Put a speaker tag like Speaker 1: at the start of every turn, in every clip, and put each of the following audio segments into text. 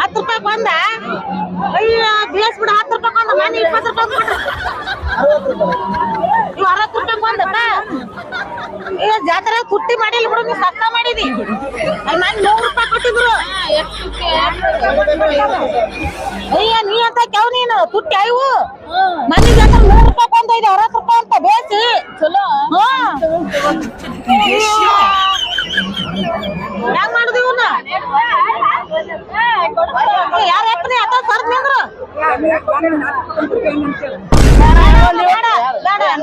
Speaker 1: ಹತ್ತು ರೂಪಾಯಿ ಬಂದ? ಅಯ್ಯೋ ಬೀಳಸ್ ಬಿಡ ಹತ್ತು ರೂಪಾಯಿ ಬಂದ. ಮನೆ ಇಪ್ಪತ್ತು ರೂಪಾಯಿ ನೀವು ಇವ್ ಅರವತ್ತು ರೂಪಾಯಿ ಬಂದಪ್ಪ. ಏ ಜಾತ್ರೆ ಕುಟ್ಟಿ ಮಾಡಿಲ್ಲ ಬಿಡು ನೀವು ಸಸ್ತ ಮಾಡಿದಿ. ಅಲ್ಲಿ ಮನೆ ನೂರು ರೂಪಾಯಿ ಕೊಟ್ಟಿದ್ರು. ಅಯ್ಯ ನೀ ಅಂತ ಕೆವ್ ನೀನು? ತುಟ್ಟಿ ಅಯ್ಯವು ಮನೆ ಜಾತ್ರೆ ನೂರು ರೂಪಾಯಿ ಬಂದೈದೆ ಅರವತ್ತು ರೂಪಾಯಿ ಅಂತ ಬೇಸಿ.
Speaker 2: ಚಲೋ.
Speaker 1: ಹಾ ಹೆಂಗ್ ಮಾಡುದು ಇವ್ನ ಯಾರ ಎಪ್ಪನಿ ಅದ ಸರ್ದ್ ನಿಂದ್ರು ಬೇಡ ಬೇಡ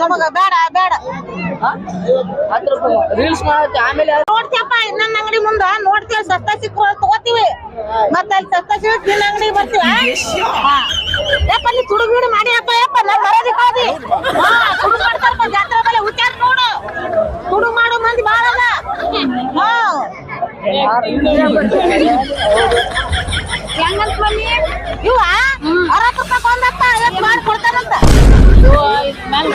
Speaker 1: ನಮಗ ಬೇಡ ಬೇಡ
Speaker 2: ರೀಲ್ಸ್ ಮಾಡತ್ತೆ ಆಮೇಲೆ
Speaker 1: ನೋಡ್ತೀಯಪ್ಪ, ಇನ್ನೊಂದ್ ಅಂಗಡಿ ಮುಂದ ನೋಡ್ತೀವಿ ಸಸ್ತ ಸಿಕ್ಕ ತಗೋತೀವಿ. ಮತ್ತೆ ಅಲ್ಲಿ ಸಸ್ತ ನಿನ್ನ ಅಂಗಡಿ ಬರ್ತೀವಿ. ಯಪ್ಪ, ನೀ ಮಾಡಿ ಅಪ್ಪ ಯಪ್ಪ ಮಾಡ್ತಾರಪ್ಪ, ಜಾತ್ರೆ ಮೇಲೆ ಹುಚ್ಚಾರ ನೋಡು. ಮಂದಿ ಬಾಳ ಹಾ
Speaker 2: ಹೆಂಗಂತ ಬನ್ನಿ?
Speaker 1: ಇವ ಅರವತ್ತು ರೂಪಾಯಿ ಒಂದಪ್ಪ ಐವತ್ತು ಮಾಡಿ ಕೊಡ್ತಾರಂತ. ನನ್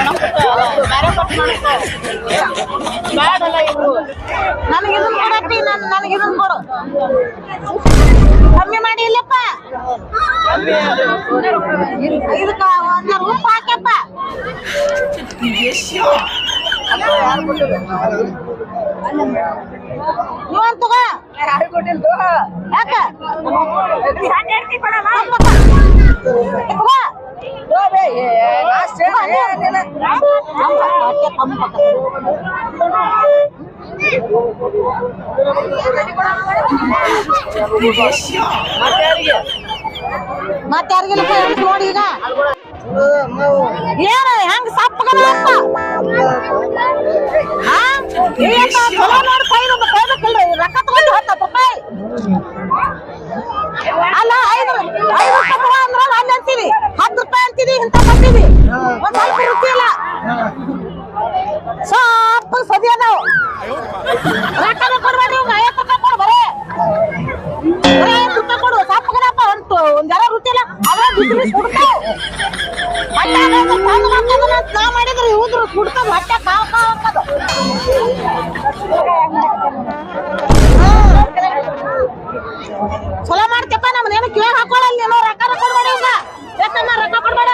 Speaker 1: ಕೊಡು. ಕಮ್ಮಿ ಮಾಡಿ ಇಲ್ಲಪ್ಪ. ಇದಕ್ಕ ಒಂದ್ ಉಪ್ಪು ಹಾಕ್ಯಪ್ಪ. ನೀವನ್ ತಗೋ ಯಾಕ ತಗೋ. ಮತ್ತೆ ಯಾರಿಗಿಲ್ಲಪ್ಪ ಎಲ್ರು ನೋಡಿ ಈಗ ಏನ ಹೆಂಗ್ ಸಪ್ಪಗದಪ್ಪ ಅಲ್ಲ, ಐದು ಐದು ರೂಪಾಯಿ ಅಂದ್ರಲ್ಲ ಅಲ್ಲಿ ಅಂತೀವಿ ಹತ್ತು ರೂಪಾಯಿ ಅಂತೀವಿ ಇಂತ ಬರ್ತೀವಿ ಒಂದ್ ಸ್ವಲ್ಪ ರುಚಿ ಇಲ್ಲ. ಸಪ್ಪ ಸದಿ ಅದಾವ. ರೊಕ್ಕನ ಕೊಡ್ಬೇಡ್ರಿ ಇವ್ನ ಐವತ್ತು ರೂಪಾಯಿ ಕೊಡು, ಬರೇ. ರೂಪಾಯಿ ಕೊಡು. ಸಪ್ಪಗದಪ್ಪ ಅಂತು ಒಂದ್ ಜರ ರುಚಿ ಇಲ್ಲ. ಅದ್ರ ನಾ ಮಾಡಿದ್ರೆ ಇವ್ರು ಹೊಟ್ಟೆ ಕಾವ್ ಕಾವ್ ಅನ್ನೋದು ಚಲೋ ಮಾಡ್ತಪ್ಪ ನಮ್ದು ಏನು ಕಿವಿ ಹಾಕೊಳ್ಳಲ್ಲ ನೀನು ರೊಕ್ಕ ಕೊಡ್ಬೇಡ ಈಗ ಯಾಕಮ್ಮ ರೊಕ್ಕ ಕೊಡ್ಬೇಡ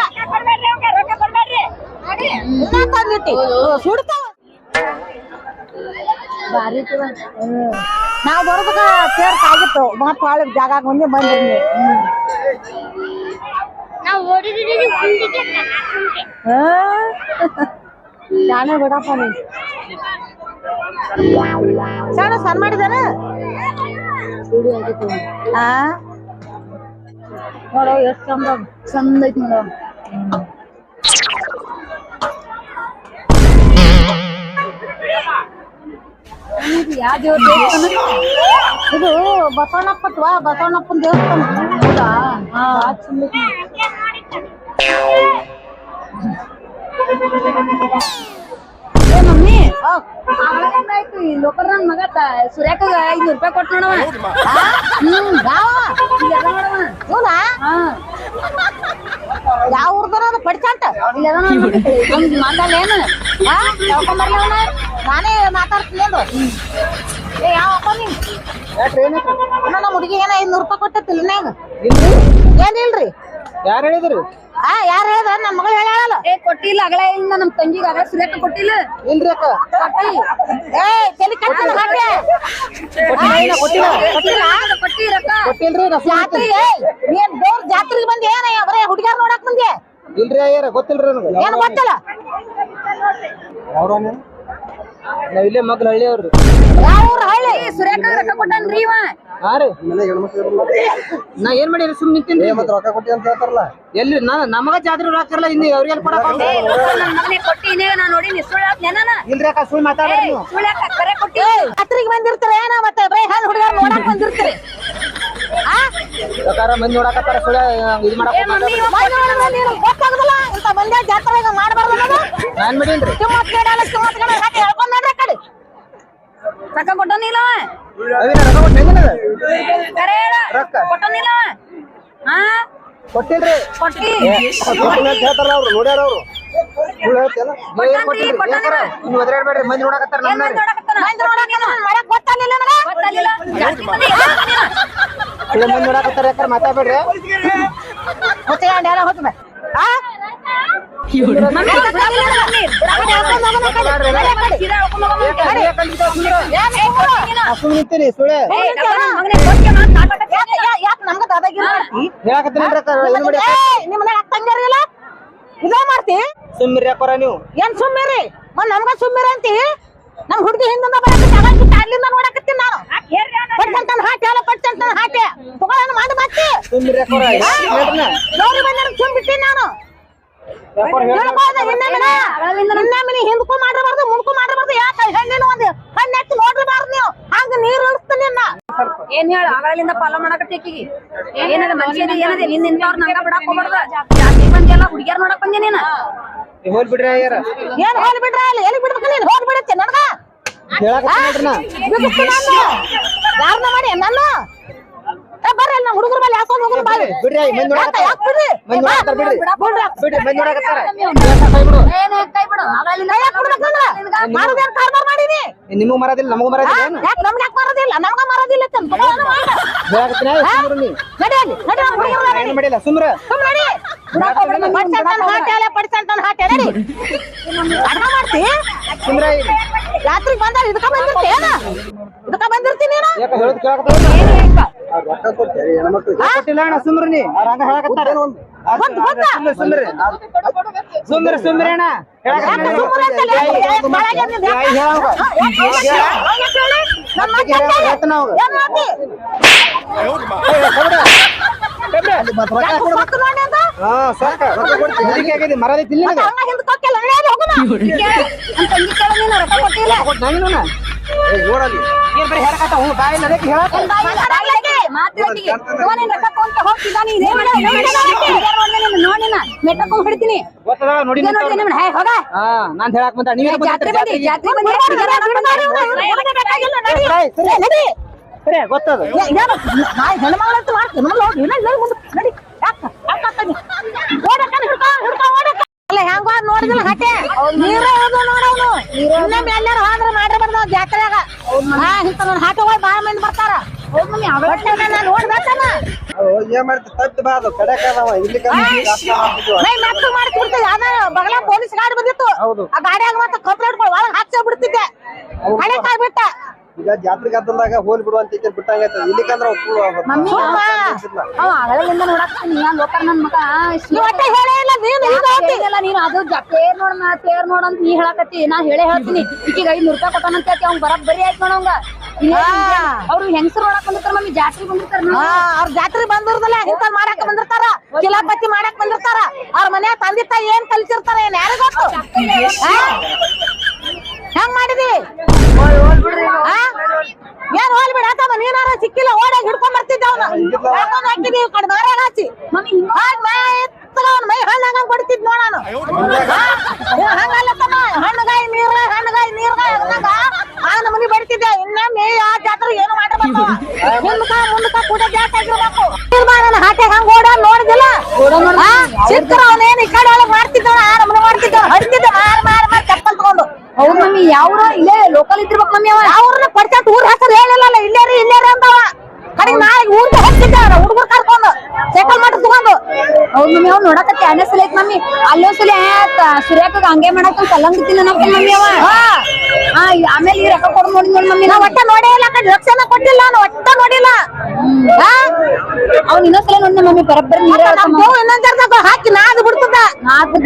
Speaker 1: ಇನ್ನ ತಂದಿಟ್ಟಿ ಸುಡ್ತಾವ ನಾವು ಬರೋದಕ್ಕ ಸೇರ್ಸ್ ಆಗಿತ್ತು. ಮತ್ತೆ ಹೊಳೆ ಜಾಗ ಮುಂದೆ ಬಂದಿದ್ವಿ ನಾನೇ ಬಿಡಪ್ಪ ನೀನು. ಸಣ್ಣ ಸಣ್ಣ ಮಾಡಿದಾರ? ಆ? ನೋಡೋ ಎಷ್ಟು ಚಂದ ಚಂದ ಐತಿ ನೋಡು.
Speaker 2: ಯಾವ ದೇವ್ರ ದೇವಸ್ಥಾನ?
Speaker 1: ಇದು ಬಸವಣ್ಣಪ್ಪತ್ವಾ ಬಸವಣ್ಣಪ್ಪನ ದೇವಸ್ಥಾನ.
Speaker 2: ಹೌದಾ?
Speaker 1: ಹಾ.
Speaker 2: ಏ ಮಮ್ಮಿ
Speaker 1: ಆ,
Speaker 2: ಆಯ್ತು. ಈ ನನ್ ಮಗ ಸುರ್ಯಾಕ ಐನೂರು ರೂಪಾಯಿ ಕೊಟ್ಟು ನೋಡವ
Speaker 1: ಹ್ಮ್ ಯಾವ
Speaker 2: ಇಲ್ಲೆಲ್ಲ ನೋಡವ
Speaker 1: ಇವ್ನಾ?
Speaker 2: ಹಾ.
Speaker 1: ಯಾವ ಊರ್ದನ ಅದು? ಪಡಿಸಂಟ?
Speaker 2: ಇಲ್ಲೆಲ್ಲ ನಮ್ದು ಮಾತಾಡ ಏನು
Speaker 1: ಹಾ ಕರ್ಕೊಂಬರ್ಲಿ ಅವನ. ನಾನೇ ಮಾತಾಡ್ತೀನಿ ಅಂದ್ರು ಏ ಯಾವ ಅಪ್ಪ ನೀನ್? ಅಣ್ಣ ನಮ್ಮ ಹುಡುಗಿ ಏನ ಐದ್ನೂರು ರೂಪಾಯಿ ಕೊಟ್ಟೈತಿ ನ್ಯಾಗ ಏನಿಲ್ರಿ
Speaker 3: ಯಾರು ಹೇಳಿದ್ರಿ?
Speaker 1: ಆ ಯಾರು ಹೇಳ್ದ ನಮ್ಮ ಮಗಳು ಹೇಳಲ್ಲ
Speaker 2: ಏ ಕೊಟ್ಟಿಲ್ಲ ಅಗಳೇ ಇಲ್ಲ ನಮ್ ತಂಗಿಗೆ ಅಗಳ ಸುರ್ಯಾಕ ಕೊಟ್ಟಿಲ್ಲ.
Speaker 3: ಇಲ್ರಿ ಅಕ್ಕ.
Speaker 1: ಕೊಟ್ಟಿ. ಏ ತಲೆ ಕಟ್ಟಿಲ್ಲ. ಗಂಟೆ
Speaker 3: ಕೊಟ್ಟಿಲ್ಲ.
Speaker 1: ಕೊಟ್ಟಿಲ್ಲ.
Speaker 2: ಕೊಟ್ಟಿ ರೊಕ್ಕ
Speaker 3: ಕೊಟ್ಟಿಲ್ರಿ ನಾ ಸುಮ್ನೆ
Speaker 1: ಜಾತ್ರೆ ಏನ್ ದೇವ್ರ ಜಾತ್ರೆಗೆ ಬಂದಿ ಏನ? ಬರೇ ಹುಡುಗಿಯರ್ ನೋಡಕ್ ಬಂದೆ?
Speaker 3: ಇಲ್ರಿ ಅಯ್ಯರ ಗೊತ್ತಿಲ್ರಿ ನನಗೆ.
Speaker 1: ಏನ್ ಗೊತ್ತಿಲ್ಲ?
Speaker 3: ಅವ್ರ ನಾವ್ ಇಲ್ಲೇ ಮಗ್ಲ ಹಳ್ಳಿ? ಅವ್ರಿ ಹಾ ರೀ. ನಾ ಏನ್ ಮಾಡಿರಿ ಸುಮ್ ನಿಂತೀನಿ
Speaker 4: ರೊಕ್ಕ ಕೊಟ್ಟಿ ಅಂತ ಹೇಳ್ತಾರಲ್ಲ.
Speaker 3: ಎಲ್ಲಿ ನಾ ನಮಗ ಜಾತ್ರೆ ರೊಕ್ಕ ಇನ್ನು ಅವ್ರಿಗೆ ಕೊಡಕ್ ಇಲ್ರಿ ಅಕ್ಕ ಸುಳ್ಳು ಮಾತಾಡ್ರಿ ನೀವು.
Speaker 2: ಸುಳ್ಯಾಕ ಕರೆ ಕೊಟ್ಟಿ?
Speaker 1: ಜಾತ್ರೆಗೆ ಬಂದಿರ್ತಾರೆ ಏನ ಮತ್ತೆ ಬರೀ ಹಣ್ಣು ಹುಡುಗ ನೋಡಕ್ ಬಂದಿರ್ತೀರಿ. ಆ?
Speaker 3: ಪ್ರಕಾರ ಮಂದಿ ನೋಡಕತ್ತಾರ ಸುಳ್ಳ ಇದು ಮಾಡಕ್
Speaker 1: ಮಾಡ್ಬಾರ್ದು
Speaker 3: ನಾನ್ ಮಾಡೀನ್ರಿ
Speaker 1: ಕಿಮ್ಮತ್ ಕೇಳಲ್ಲ ಕಿಮ್ಮತ್ ಕೇಳಲ್ಲ ಹಾಕಿ ಹೇಳ್ಕೊಂಡ್ ನೋಡ್ರಿ ಆ ಕಡೆ
Speaker 2: ರೊಕ್ಕ ಕೊಟ್ಟನಿಲ್ಲ ಹಾ?
Speaker 3: ಕೊಟ್ಟಿಲ್ರಿ ಅವ್ರು ನೋಡ್ಯಾರ ಅವ್ರು. ಮಂದಿ ನೋಡಕತ್ತಾರ?
Speaker 1: ಮಂದಿ
Speaker 3: ನೋಡಕತ್ತಾರ ಯಾಕಾರ ಮಾತಾಡ್ಬೇಡ್ರಿ.
Speaker 1: ಮತ್ತೆ ಹೊತ್ತು ಆ
Speaker 2: ಮಮ್ಮಿ ಗೊತ್ತಾಗ್ಲಿಲ್ಲ ಮಮ್ಮಿ. ಬುಡಾಬುಡಿ ಹಾಕೊಂಡ್ ಹೋಗೋಣ ಕಡೆ. ಮನೆ ಆ ಕಡೆ. ಸೀದಾ ಹಾಕೊಂಡ್ ಹೋಗೋಣ ಆ ಕಡೆ.
Speaker 1: ಏನ್ ಸುಮ್ರು?
Speaker 2: ನೀನು.
Speaker 3: ಸುಮ್ಮನೆ ನಿಂತೀನಿ ಸುಳ್ಳೆ
Speaker 2: ಏ, ಡಬ್ಬ ನನ್ ಮಗನೇ ಕೊಟ್ಟಿ ಮಾತ್ ಮಾತಾಡಕ್ಕೆ
Speaker 1: ಯಾಕ್- ಯಾ- ಯಾಕ್ ನಮ್ಗ ದಾದಾಗಿರಿ ಮಾಡ್ತಿ
Speaker 3: ಹೇಳಕತ್ತೀನಿಲ್ರಿ ಅಕ್ಕ, ಏನ್ ಮಾಡಿ
Speaker 1: ಏಯ್, ನಿಮ್ ಮನ್ಯಾಗ ತಂಗಾರಿಲ್ಲ ಇದೇ ಮಾಡ್ತಿ
Speaker 3: ಸುಮ್ಮಿರಿ ನೀವು
Speaker 1: ಏನ್ ಸುಮ್ಮಿರಿ ಮತ್ ನಮ್ಗ ಸುಮ್ಮಿರಿ ಅಂತಿ ನಮ್ ಹುಡುಗಿ ಹಿಂದಿಂದ ಅವಾಗಿಂದ ಅಲ್ಲಿಂದ ನೋಡಕತ್ತೀನಿ ನಾನು ಪಟ್ಟಂತನ ಹಾಟೆ ಅಲ್ಲ ಹಾಟೆ ತಗೊಳ್ಳೋಣ ಮಾಡಿ ಮತ್ತೆ. ನೋಡಿ ಬಂದ್ರೆ ನಾನು ಇನ್ನೊಮ್ಮಿನ ಇನ್ನೊಮ್ಮಿನ ಹಿಂದಕ್ಕೂ ಮಾಡಿರ್ಬಾರ್ದು ಮುಂದಕ್ಕೂ ಮಾಡಿರ್ಬಾರ್ದು ಯಾಕೆ? ಹೆಣ್ಣಿನ ಒಂದು ಕಣ್ಣು ಎತ್ತಿ ನೋಡ್ರಬಾರ್ದು ನೀವು. ಹಂಗ ನೀರ್ ಇಳಿಸ್ತೀನಿ
Speaker 2: ಏನ್ ಹೇಳ? ಆಗಳಿಂದ ಪಾಲ ಮಾಡಕತ್ತಿ ಆಕಿಗೆ ಏನದ ಮನುಷ್ಯನ ಏನದ? ನಿನ್ ನಿಂತವ್ರ ನಂಗ ಬಿಡಾಕ್ ಹೋಗ್ಬಾರ್ದ. ಜಾಸ್ತಿ ಮಂದಿ ಎಲ್ಲ ಹುಡುಗಿಯರ್ ನೋಡಕ್ ಬಂದಿ ನೀನ.
Speaker 3: ನೀವ್ ಹೋಲ್ ಬಿಡ್ರಿ ಅಯ್ಯಾರ.
Speaker 1: ಏನ್ ಹೋಲ್ ಬಿಡ್ರ ಅಲ್ಲಿ? ಎಲ್ಲಿ ಬಿಡ್ಬೇಕು ನೀನ್? ಹೋಲ್ ಬಿಡುತ್ತೆ ನನಗ ಯಾರನ್ನ ಮಾಡಿ? ನಾನು ಏ ಬರ್ರಿ ನಮ್ಮ ಹುಡುಗರ ಮೇಲೆ ಹಾಕೊಂಡು ಹೋಗೋಣ ಬಾರಿ
Speaker 3: ಬಿಡ್ರಿ ಮಂದಿ ನೋಡಕತ್ತಾರ? ಮಂದಿ ನೋಡಕತ್ತಾರ ಬಿಡ್ರಿ?
Speaker 1: ಬಿಡ್ರಿ.
Speaker 3: ಮಂದಿ ನೋಡಕತ್ತಾರ?
Speaker 2: ಏನೇ ಕೈ ಬಿಡು. ಆಗಳಿಂದ
Speaker 1: ಯಾಕೆ ಬಿಡ್ಬೇಕಂದ್ರ ಮಾಡುದೇನ್ ಕಾರ್ಬಾರ್ ಮಾಡೀನಿ
Speaker 3: ನಿಮಗೂ ಮರದಿಲ್ಲ ನಮಗೂ ಮರದಿಲ್ಲ ಏನು?
Speaker 1: ಯಾಕೆ ನಮ್ಗೆ ಯಾಕೆ ಮಾರೋದಿಲ್ಲ ನಮಗೂ ಮಾರೋದಿಲ್ಲ ಅಂತ
Speaker 3: ಹೇಳಕತ್ತೀನಿ ಸುಮ್ರು ನೀ.
Speaker 1: ನಡಿ ನಡಿ ನಮ್ಮ ಹುಡುಗರ
Speaker 3: ಮಾಡಿಲ್ಲ ಸುಮ್ರ
Speaker 1: ಸುಮ್ ನಡಿ. ಪಡ್ಸಂತನ ಮಾಡ್ತಿ. ರಾತ್ರಿ ಬಂದಾಗ ಇದಕ್ಕ ಬಂದಿರ್ತಿ ಏನ ಇದಕ್ಕ ಬಂದಿರ್ತೀನಿ ನೀನು? ಹಾ, ಯಾಕೆ ಹೇಳಿ?
Speaker 2: ನನ್
Speaker 3: ಹೇಳಕ ಬಂದ. ನೀವೇ ಗೊತ್ತದ.
Speaker 1: ಏ, ಏನು? ನಾ ಹೆಣ್ಮಗಳ ಮಾಡ್ತೀನಿ. ನೋಡು, ನೋಡು, ನಡಿ, ನಡಿ ನಡಿ. ಹೆಂಗ ನೋಡಿದಿಲ್ಲ ನೀರೇ ಹೋದ ನೋಡವನು ಇನ್ನೊಮ್ಮೆ ಎಲ್ಲಾರು ಹೋದ್ರ ಮಾಡಿರ್ಬಾರ್ದು ನಾವು ಜಾತ್ರೆಯಾಗ ಹಾ ಇಂತ ನನ್ನ ಹಾಟಗಳು ಬಾಳ ಮಂದಿ ಬರ್ತಾರ ಬಗಲ ಪೊಲೀಸ್ ಗಾಡಿ ಬಂದಿತ್ತು. ಆ ಗಾಡಿಯಾಗ ಮತ್ತೆ ಕಂಪ್ಲೇಂಟ್ ಒಳಗೆ ಹಾಕ್ಸ ಬಿಡ್ತಿದ್ದೆ ಹಳೆ ಕಾಯ್ ಬಿಟ್ಟ
Speaker 3: ಈಗ ಜಾತ್ರೆ ಗದ್ದಲ್ದಾಗ ಹೋಲ್ ಬಿಡುವಂತ ಬಿಟ್ಟಂಗೈತ ಇಲ್ಲಿಕಂದ್ರ
Speaker 2: ಮಮ್ಮಿ ಅವ ಅಗಳಿಂದ ನೋಡಾಕ್ತೀನಿ ನಾನು ಲೋಕರ್ ನನ್ ಮಗ
Speaker 1: ಒಟ್ಟೆ ಹೇಳೇ ಇಲ್ಲ ನೀನು
Speaker 2: ನೀನು? ಅದು ತೇರ್ ನೋಡ್ ನಾ ತೇರ್ ನೋಡ ಅಂತ ನೀ ಹೇಳಕತ್ತಿ. ನಾ ಹೇಳೇ ಹೇಳ್ತೀನಿ. ಈಗ ಐದು ನೂರ ರೂಪಾಯಿ ಕೊಟ್ಟನಂತ ಹೇಳ್ತಿ. ಅವ್ನ್ ಬರಕ್ ಬರಿ ಆಯ್ತು ನೋಡಂಗ ಅವ್ರು ಹೆಂಗಸರು ನೋಡಕ್ ಬಂದಿರ್ತಾರ ಮಮ್ಮಿ? ಜಾತ್ರೆ ಬಂದಿರ್ತಾರ
Speaker 1: ಹಾ ಅವ್ರ ಜಾತ್ರೆ ಬಂದಿರ್ದಲ್ಲ ಇಂತ ಮಾಡಕ್ ಬಂದಿರ್ತಾರ. ಕಿಲಾಪತಿ ಮಾಡಕ್ ಬಂದಿರ್ತಾರ. ಅವ್ರ ಮನ್ಯಾಗ ತಂದೆ ತಾಯಿ ಏನ್ ಕಲ್ಸಿರ್ತಾರ ಏನ್? ಹೆಂಗ್ ಮಾಡಿದಿ? ಹಾ? ಏನ್ ಹೋಲ್ ಬಿಡ ಆತಮ್ಮ ನೀನಾರ ಸಿಕ್ಕಿಲ್ಲ ಓಡಾಗ ಹಿಡ್ಕೊಂಡ್ ಬರ್ತಿದ್ದ ಅವನ. ಹೇಳ್ಕೊಂಡ್ ಹಾಕಿದೀವಿ ಕಡೆ ಹಚ್ಚಿ
Speaker 2: ಮಮ್ಮಿ
Speaker 1: ಹಾಗ್ ಮೈ ಎತ್ತಗ ಅವ್ನ ಮೈ ಹಣ್ಣಾಗ ಕೊಡ್ತಿದ್ ನೋಡಾನು ಹಂಗಲ್ಲತ್ತಮ್ಮ ಹಣ್ಣುಗಾಯಿ ನೀರ ಹಣ್ಣುಗಾಯಿ ನೀರ್ಗಾಯಿ ಅನ್ನಂಗ. ಆ ನಮನಿ ಇನ್ನ ಮೇ ಆ ಜಾತ್ರೆ ಏನು ಮಾಡಬೇಕು ಮುಂದಕ ಮುಂದಕ ಕೂಡ ಜಾತ್ ಆಗಿರ್ಬೇಕು. ನನ್ನ ಹಾಟೆ ಹಂಗ ಓಡ ನೋಡಿದಿಲ್ಲ ಚಿತ್ರ ಅವನೇನು ಈ ಕಡೆ ಒಳಗ್ ಮಾಡ್ತಿದ್ದವ ಆ ನಮನಿ ಮಾಡ್ತಿದ್ದವ ಹಡ್ತಿದ್ದ ಮಾರ್ ಮಾರ್ ಮಾರ್
Speaker 2: ಹೌದ್ ಮಮ್ಮಿ, ಯಾವ್ರ? ಇಲ್ಲೇ ಲೋಕಲ್ ಇದ್ದಿರ್ಬೇಕು ಮಮ್ಮಿ ಅವ.
Speaker 1: ಅವ್ರನ್ನ ಪಡ್ತಾ ಊರ್ ಹೆಸರು ಹೇಳಿಲ್ಲ ಇಲ್ಲೇರಿ ಇಲ್ಲೇರಿ ಅಂದವ ಕಡೆಗೆ ನಾಳೆ ಊರಿಗೆ ಹೋಗ್ತಿದ್ದ ಹುಡುಗರು ಕರ್ಕೊಂಡು. ಸೈಕಲ್ ಮಾಡಿ ತಗೊಂಡು.
Speaker 2: ಅವ್ನು ಮಮ್ಮಿ ಅವ್ನು ನೋಡಕತ್ತೆ ಅನ್ನ ಸಲ ಐತ್ ಮಮ್ಮಿ. ಅಲ್ಲೊಂದ್ಸಲ ಸುರ್ಯಾಕ ಹಂಗೆ ಮಾಡಕ ಕಲ್ಲಂಗ್ ನಮ್ಗೆ ಮಮ್ಮಿ ಅವ. ಆಮೇಲೆ ಈ ರೊಕ್ಕ ಕೊಡ್ ನೋಡಿ ನೋಡಿ ಮಮ್ಮಿ
Speaker 1: ನಾ ಒಟ್ಟ ನೋಡೇ ಇಲ್ಲ ಕಡೆ ಕೊಟ್ಟಿಲ್ಲ ನಾನು ಒಟ್ಟ ನೋಡಿಲ್ಲ.
Speaker 2: ಅವ್ನು ಇನ್ನೊಂದ್ಸಲ ನೋಡಿ ಮಮ್ಮಿ ಬರಬ್ಬರಿ ನೀರ
Speaker 1: ಇನ್ನೊಂದ್ ಜರ್ದಾಗ ಹಾಕಿ ನಾ ಬಿಡ್ತದ.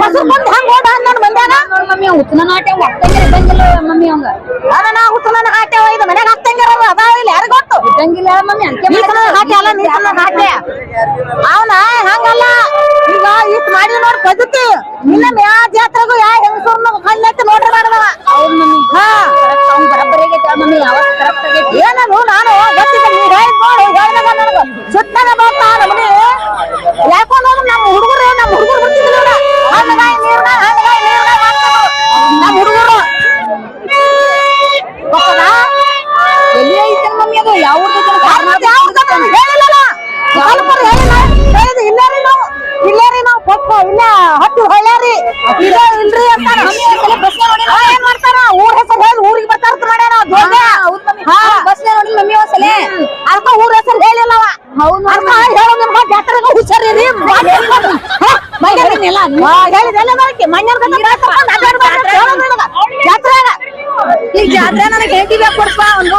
Speaker 1: ಬಸ್ರು ಬಂದ್ ಹಂಗ ಓಡ ನೋಡಿ ಬಂದಾಗ
Speaker 2: ನೋಡಿ ಮಮ್ಮಿ ಅವ್ನ್ ಉತ್ತನ ನಾಟ್ಯ ಒಟ್ಟಂಗೆ ಇದ್ದಂಗಿಲ್ಲ ಮಮ್ಮಿ ಅವಂಗ
Speaker 1: ಅದ ನಾ ಉತ್ತನ ನಾಟ್ಯ ಇದು ಮನ್ಯಾಗ ಹಾಕ್ತಂಗಿರಲ್ಲ ಅದಾವ ಇಲ್ಲ ಯಾರಿಗೊತ್ತು
Speaker 2: ಇದ್ದಂಗಿಲ್ಲ ಮಮ್ಮಿ
Speaker 1: ಅವನ, ಹಂಗಲ್ಲ. ಈಗ ಇಟ್ ಮಾಡಿ ನೋಡಿ ಪದ್ಧತಿ ಇನ್ನೊಮ್ಮೆ ಯಾ ಜಾತ್ರೆಗೂ ಯಾ ಹೆಂಗಸರ್ನು ಕಣ್ಣೆತ್ತಿ ನೋಡ್ರಿ ಮಾಡ್ದವ ಹಾ. ಹೇಳಿದೆಲ್ಲ ಜಾತ್ರೆಗ
Speaker 2: ಈಗ ಜಾತ್ರೆ ನನಗೆ ಹೆಂಡತಿ ಬೇಕು ಕೊಡ್ಪ ಒಂದು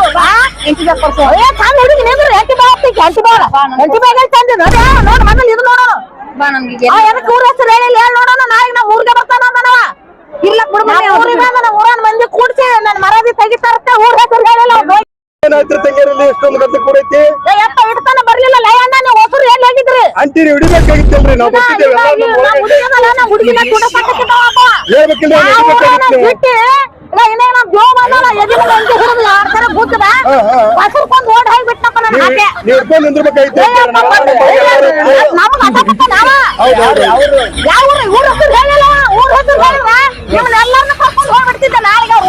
Speaker 1: ಕೊಡ್ಸು. ಏ ಚಂದ ಹಿಡಿದು ನಿಂದ್ರು ಎಂಟಿ ಬ್ಯಾಗ್ ಹಾಕ್ತಿಕ್ಕೆ ಎಂಟಿ ಬ್ಯಾಗ್ ಎಂಟಿ ಬ್ಯಾಗ್ ಅಲ್ಲಿ ತಂದಿ ನೋಡಿ ನೋಡ್ ಮೊದಲು ಇದು ನೋಡೋಣ.
Speaker 2: ಬಾ ನಮ್ಗೆ
Speaker 1: ಆ ಏನಕ್ಕೆ ಊರ ಹೆಸರು ಹೇಳಿಲ್ಲ ಹೇಳಿ ನೋಡೋಣ. ನಮ್ಮ ಊರಿಗೆ ಬರ್ತಾನ ಅಂದನವ.
Speaker 2: ಇರ್ಲಕ್ ಬಿಡು
Speaker 1: ನಮ್ಮ ಬಂದ ನಮ್ಮ ಊರನ್ ಮಂದಿ ಕೂಡ್ಸಿ ನನ್ನ ಮರದಿ ತೆಗಿತಾರತ್ತೆ ಊರ ಹೆಸರು ಹೇಳಿಲ್ಲ.
Speaker 5: ಏನಾಯ್ತು ತಂಗಿಯರಲ್ಲಿ ಎಷ್ಟೊಂದು ಗದ್ದೆ ಕೂಡೈತಿ? ಅಂತೀರಿ ಹಿಡಿಬೇಕಾಗಿತ್ತಲ್ರಿ ನಾವು ಬರ್ತಿದ್ದೇವೆ ಹೇಳ್ಬೇಕಿಲ್ಲ ಹಿಡ್ಕೊಂಡು ನಿಂದಿರ್ಬೇಕಾಗಿತ್ತು.
Speaker 1: ಊರು? ಊರ? ಊರ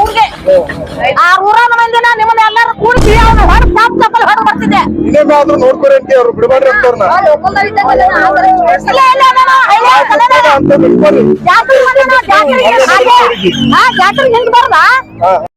Speaker 1: ಊರಿಗೆ. ಆ ಊರಾನ ಮಂದಿನ ನಿಮ್ಮನ್ನ ಎಲ್ಲಾರು ಕೂಡಿಸಿ ಅವ್ನ ಹೊಡೆದ್ ಹೊಡೆದ್ ಬರ್ತಿದ್ದೆ
Speaker 5: ಇನ್ನೇನಾದ್ರೂ ನೋಡ್ಕೊರಿ ಅಂತ ಅವ್ರು
Speaker 1: ಕನ್ನಡ
Speaker 5: ಅಂತ ಬಿಡ್ಬಾರ್ರಿ
Speaker 1: ಜಾತ್ರೆ ಹಿಂದ್ ಬರ್ದ